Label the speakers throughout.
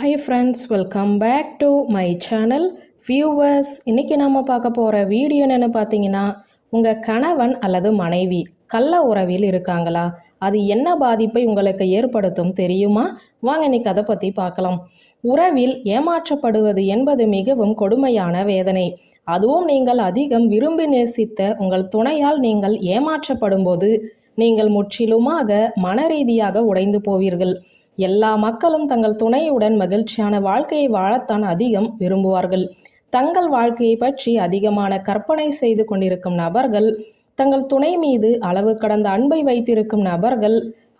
Speaker 1: Hi friends welcome back to my channel viewers இன்றைக்கி நம்ம பார்க்க போகிற வீடியோ என்னென்னு பார்த்தீங்கன்னா உங்கள் கணவன் அல்லது மனைவி கள்ள உறவில் இருக்காங்களா? அது என்ன பாதிப்பை உங்களுக்கு ஏற்படுத்தும் தெரியுமா? வாங்க இன்னைக்கு அதை பற்றி பார்க்கலாம். உறவில் ஏமாற்றப்படுவது என்பது மிகவும் கொடுமையான வேதனை. அதுவும் நீங்கள் அதிகம் விரும்பி நேசித்த உங்கள் துணையால் நீங்கள் ஏமாற்றப்படும்போது நீங்கள் முற்றிலுமாக மன ரீதியாக உடைந்து போவீர்கள். எல்லா மக்களும் தங்கள் துணையுடன் மகிழ்ச்சியான வாழ்க்கையை வாழத்தான் அதிகம் விரும்புவார்கள். தங்கள் வாழ்க்கையை பற்றி அதிகமான கற்பனை செய்து கொண்டிருக்கும் நபர்கள் தங்கள் துணை மீது அளவு கடந்த அன்பை வைத்திருக்கும் நபர்கள்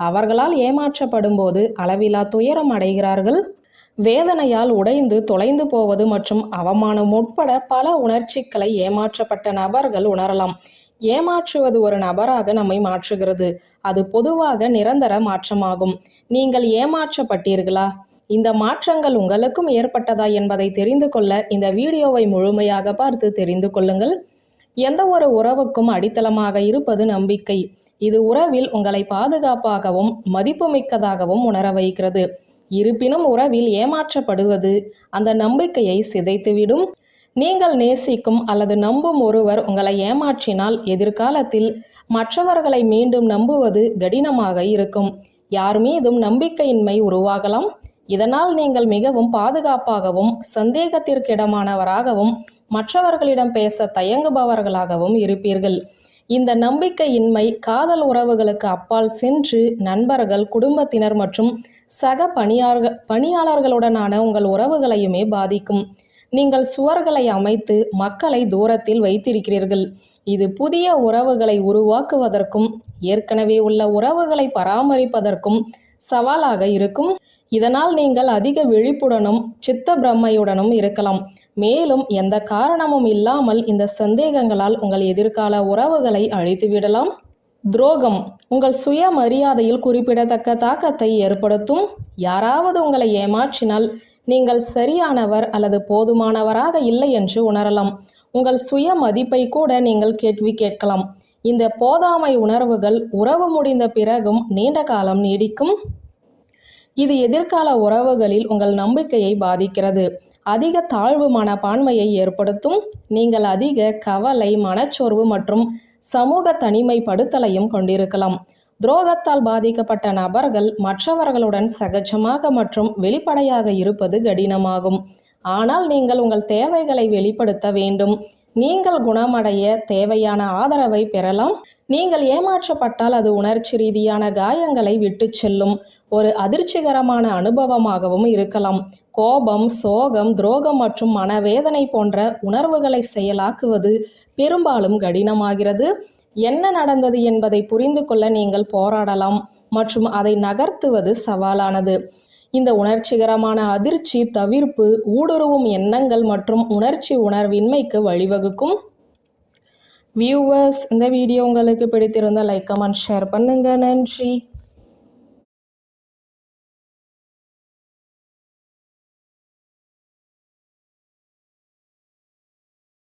Speaker 1: அவர்களால் ஏமாற்றப்படும் போது அளவிலா துயரம் அடைகிறார்கள். வேதனையால் உடைந்து தொலைந்து போவது மற்றும் அவமானம் உட்பட பல உணர்ச்சிகளை ஏமாற்றப்பட்ட நபர்கள் உணரலாம். ஏமாற்றுவது ஒரு நபராக நம்மை மாற்றுகிறது. அது பொதுவாக நிரந்தர மாற்றமாகும். நீங்கள் ஏமாற்றப்பட்டீர்களா? இந்த மாற்றங்கள் உங்களுக்கும் ஏற்பட்டதா என்பதை தெரிந்து கொள்ள இந்த வீடியோவை முழுமையாக பார்த்து தெரிந்து கொள்ளுங்கள். எந்த ஒரு உறவுக்கும் அடித்தளமாக இருப்பது நம்பிக்கை. இது உறவில் உங்களை பாதுகாப்பாகவும் மதிப்புமிக்கதாகவும் உணர வைக்கிறது. இருப்பினும் உறவில் ஏமாற்றப்படுவது அந்த நம்பிக்கையை சிதைத்துவிடும். நீங்கள் நேசிக்கும் அல்லது நம்பும் ஒருவர் உங்களை ஏமாற்றினால் எதிர்காலத்தில் மற்றவர்களை மீண்டும் நம்புவது கடினமாக இருக்கும். யார் மீதும் நம்பிக்கையின்மை உருவாகலாம். இதனால் நீங்கள் மிகவும் பாதுகாப்பாகவும் சந்தேகத்திற்கிடமானவராகவும் மற்றவர்களிடம் பேச தயங்குபவர்களாகவும் இருப்பீர்கள். இந்த நம்பிக்கையின்மை காதல் உறவுகளுக்கு அப்பால் சென்று நண்பர்கள் குடும்பத்தினர் மற்றும் சக பணியாளர்கள் பணியாளர்களுடனான உங்கள் உறவுகளையுமே பாதிக்கும். நீங்கள் சுவர்களை அமைத்து மக்களை தூரத்தில் வைத்திருக்கிறீர்கள். இது புதிய உறவுகளை உருவாக்குவதற்கும் ஏற்கனவே உள்ள உறவுகளை பராமரிப்பதற்கும் சவாலாக இருக்கும். இதனால் நீங்கள் அதிக விழிப்புடனும் சித்த பிரம்மையுடனும் இருக்கலாம். மேலும் எந்த காரணமும் இல்லாமல் இந்த சந்தேகங்களால் உங்கள் எதிர்கால உறவுகளை அழித்துவிடலாம். துரோகம் உங்கள் சுய மரியாதையில் குறிப்பிடத்தக்க தாக்கத்தை ஏற்படுத்தும். யாராவது உங்களை ஏமாற்றினால் நீங்கள் சரியானவர் அல்லது போதுமானவராக இல்லை என்று உணரலாம். உங்கள் சுய மதிப்பை கூட நீங்கள் கேள்வி கேட்கலாம். இந்த போதாமை உணர்வுகள் உறவு முடிந்த பிறகும் நீண்ட காலம் நீடிக்கும். இது எதிர்கால உறவுகளில் உங்கள் நம்பிக்கையை பாதிக்கிறது. அதிக தாழ்வு மனப்பான்மையை ஏற்படுத்தும். நீங்கள் அதிக கவலை மனச்சோர்வு மற்றும் சமூக தனிமைப்படுத்தலையும் கொண்டிருக்கலாம். துரோகத்தால் பாதிக்கப்பட்ட நபர்கள் மற்றவர்களுடன் சகஜமாக மற்றும் வெளிப்படையாக இருப்பது கடினமாகும். ஆனால் நீங்கள் உங்கள் தேவைகளை வெளிப்படுத்த வேண்டும். நீங்கள் குணமடைய தேவையான ஆதரவை பெறலாம். நீங்கள் ஏமாற்றப்பட்டால் அது உணர்ச்சி ரீதியான காயங்களை விட்டு செல்லும். ஒரு அதிர்ச்சிகரமான அனுபவமாகவும் இருக்கலாம். கோபம் சோகம் துரோகம் மற்றும் மனவேதனை போன்ற உணர்வுகளை செயலாக்குவது பெரும்பாலும் கடினமாகிறது. என்ன நடந்தது என்பதை புரிந்து கொள்ள நீங்கள் போராடலாம் மற்றும் அதை நகர்த்துவது சவாலானது. இந்த உணர்ச்சிகரமான அதிர்ச்சி தவிர்ப்பு ஊடுருவும் எண்ணங்கள் மற்றும் உணர்ச்சி உணர்வின்மைக்கு வழிவகுக்கும். வியூவர்ஸ் இந்த வீடியோ உங்களுக்கு பிடித்திருந்தால் லைக் கமெண்ட் ஷேர் பண்ணுங்க. நன்றி.